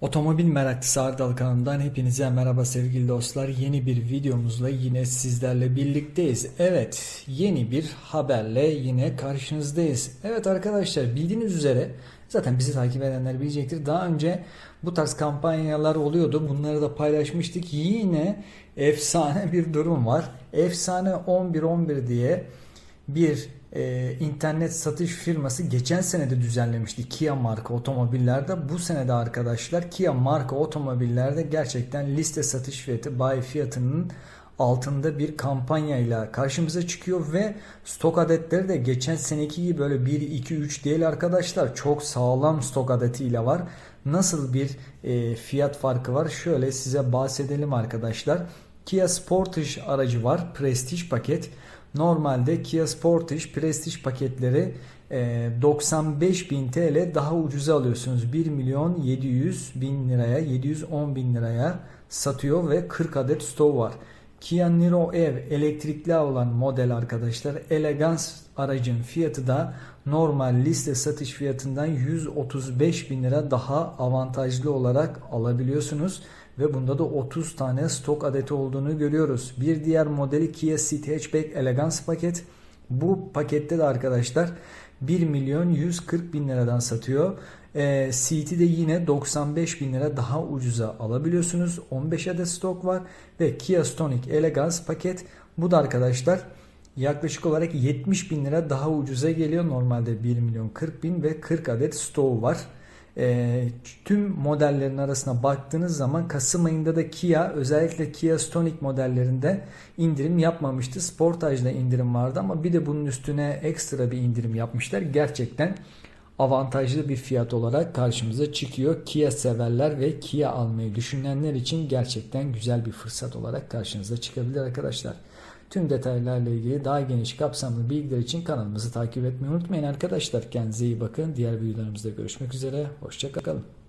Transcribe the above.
Otomobil meraklısı Ardal kanalından hepinize merhaba sevgili dostlar. Yeni bir videomuzla yine sizlerle birlikteyiz. Evet, yeni bir haberle yine karşınızdayız. Evet arkadaşlar, bildiğiniz üzere zaten bizi takip edenler bilecektir. Daha önce bu tarz kampanyalar oluyordu. Bunları da paylaşmıştık. Yine efsane bir durum var. Efsane 1111 diye bir e, internet satış firması geçen sene de düzenlemişti Kia marka otomobillerde. Bu sene de arkadaşlar Kia marka otomobillerde gerçekten liste satış fiyatı bay fiyatının altında bir kampanyayla karşımıza çıkıyor ve stok adetleri de geçen seneki gibi böyle 1 2 3 değil arkadaşlar. Çok sağlam stok adetiyle var. Nasıl bir e, fiyat farkı var? Şöyle size bahsedelim arkadaşlar. Kia Sportage aracı var. Prestige paket. Normalde Kia Sportage Prestige paketleri 95.000 TL daha ucuza alıyorsunuz. 1 milyon 700 bin liraya 710 bin liraya satıyor ve 40 adet stoğu var. Kia Niro Ev elektrikli olan model arkadaşlar. Elegance aracın fiyatı da normal liste satış fiyatından 135 bin lira daha avantajlı olarak alabiliyorsunuz. Ve bunda da 30 tane stok adeti olduğunu görüyoruz. Bir diğer modeli Kia Ceed Hatchback Elegance paket. Bu pakette de arkadaşlar 1 milyon 140 bin liradan satıyor. E, Ceed'i de yine 95 bin lira daha ucuza alabiliyorsunuz. 15 adet stok var. Ve Kia Stonic Elegance paket. Bu da arkadaşlar yaklaşık olarak 70 bin lira daha ucuza geliyor. Normalde 1 milyon 40 bin ve 40 adet stoğu var. E, tüm modellerin arasına baktığınız zaman Kasım ayında da Kia özellikle Kia Stonic modellerinde indirim yapmamıştı. Sportage'da indirim vardı ama bir de bunun üstüne ekstra bir indirim yapmışlar. Gerçekten avantajlı bir fiyat olarak karşımıza çıkıyor. Kia severler ve Kia almayı düşünenler için gerçekten güzel bir fırsat olarak karşınıza çıkabilir arkadaşlar. Tüm detaylarla ilgili daha geniş kapsamlı bilgiler için kanalımızı takip etmeyi unutmayın arkadaşlar. Kendinize iyi bakın. Diğer videolarımızda görüşmek üzere. Hoşçakalın.